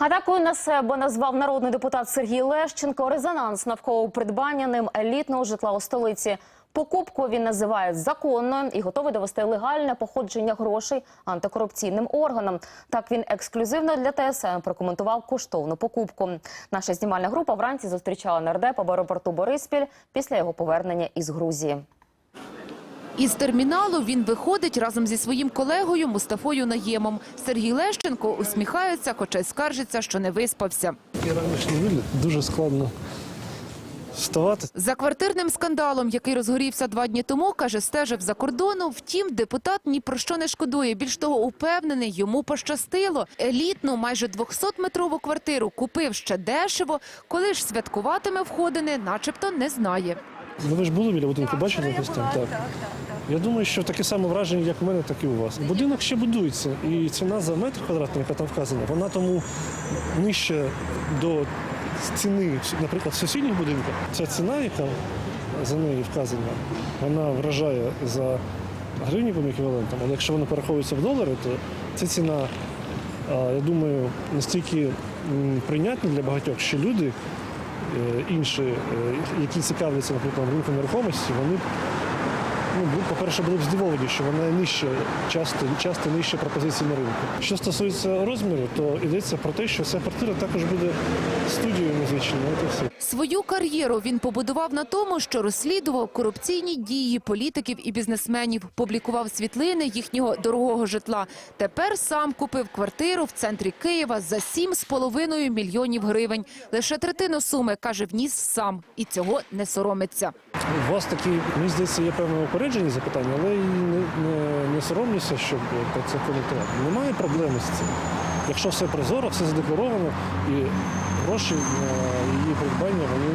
Атакою на себе назвав народний депутат Сергій Лещенко резонанс навколо придбання ним елітного житла у столиці. Покупку він називає законною і готовий довести легальне походження грошей антикорупційним органам. Так він ексклюзивно для ТСН прокоментував коштовну покупку. Наша знімальна група вранці зустрічала нардепа в аеропорту Бориспіль після його повернення із Грузії. Із терміналу він виходить разом зі своїм колегою Мустафою Наємом. Сергій Лещенко усміхається, хоча й скаржиться, що не виспався. Ранішній вигляд дуже складно вставати. За квартирним скандалом, який розгорівся два дні тому, каже, стежив за кордону. Втім, депутат ні про що не шкодує. Більш того, упевнений, йому пощастило. Елітну, майже 200-метрову квартиру купив ще дешево. Коли ж святкуватиме входини, начебто не знає. Ну, ви ж були біля будинку, бачили якось там? Так. Я думаю, що таке саме враження, як в мене, так і у вас. Будинок ще будується, і ціна за метр квадратний, яка там вказана, вона тому нижча до ціни, наприклад, в сусідніх будинках. Ця ціна, яка за нею вказана, вона вражає за гривневим еквівалентом, але якщо вона перераховується в долари, то ця ціна, я думаю, настільки прийнятна для багатьох, що люди е, інші, е, які цікавляться, наприклад, ринком нерухомості, вони ну, по-перше, були б здивовані, що вона нижче, часто, часто нижче пропозиції на ринку. Що стосується розміру, то йдеться про те, що ця квартира також буде студією музичною. Свою кар'єру він побудував на тому, що розслідував корупційні дії політиків і бізнесменів, публікував світлини їхнього дорогого житла. Тепер сам купив квартиру в центрі Києва за 7,5 мільйонів гривень. Лише третину суми, каже, вніс сам. І цього не соромиться. У вас такі, мені здається, є певне упереджені запитання, але і не, не, не соромлюся, щоб про це коментувати. Немає проблеми з цим. Якщо все прозоро, все задекларовано і гроші на її придбання вони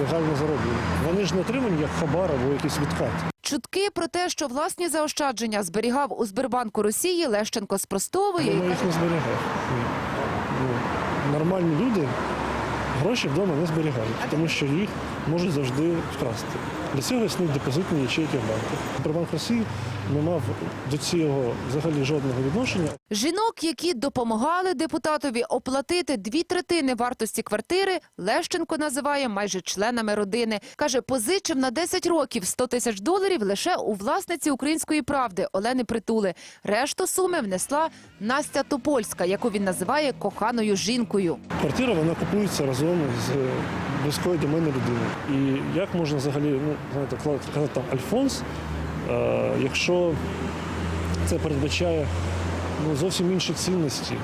легально зароблені. Вони ж не отримані як хабар або якийсь відкат. Чутки про те, що власні заощадження зберігав у Сбербанку Росії, Лещенко спростовує. Вона їх не зберігає. Ні. Ну, нормальні люди гроші вдома не зберігають, тому що їх можуть завжди вкрасти. Для цього існують депозитні ячейки в банку. Банк Росії не мав до цього взагалі жодного відношення. Жінок, які допомагали депутатові оплатити дві третини вартості квартири, Лещенко називає майже членами родини. Каже, позичив на 10 років 100 тисяч доларів лише у власниці української правди Олени Притули. Решту суми внесла Настя Топольська, яку він називає коханою жінкою. Квартира вона купується разом з близькою до мене людиною. І як можна взагалі, ну знаєте, казати там Альфонс, е, якщо це передбачає ну, зовсім інші цінності.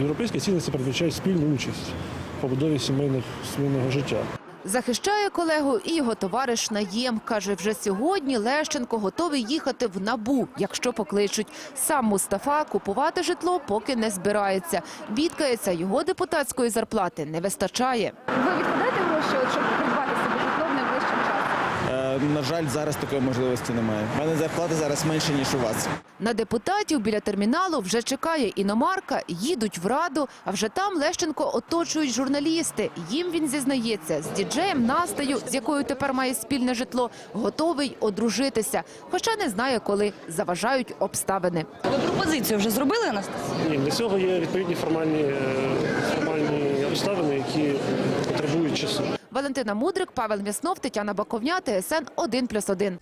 Європейські цінності передбачають спільну участь в побудові сімейних, сімейного життя. Захищає колегу і його товариш Наєм. Каже, вже сьогодні Лещенко готовий їхати в НАБУ, якщо покличуть. Сам Мустафа купувати житло поки не збирається. Бідкається, його депутатської зарплати не вистачає. Ви відкладаєте гроші, щоб придбати собі житло в найближчим часом? Е, На жаль, зараз такої можливості немає. У мене зарплата зараз менше, ніж у вас. На депутатів біля терміналу вже чекає іномарка, їдуть в раду, а вже там Лещенко оточують журналісти. Їм він зізнається, з діджеєм Настею, з якою тепер має спільне житло, готовий одружитися, хоча не знає, коли заважають обставини. Ви пропозицію вже зробили Анастасія? Ні, для цього є відповідні формальні, е, формальні обставини, які потребують часу. Валентина Мудрик, Павел М'яснов, Тетяна Баковня, ТСН 1+,1.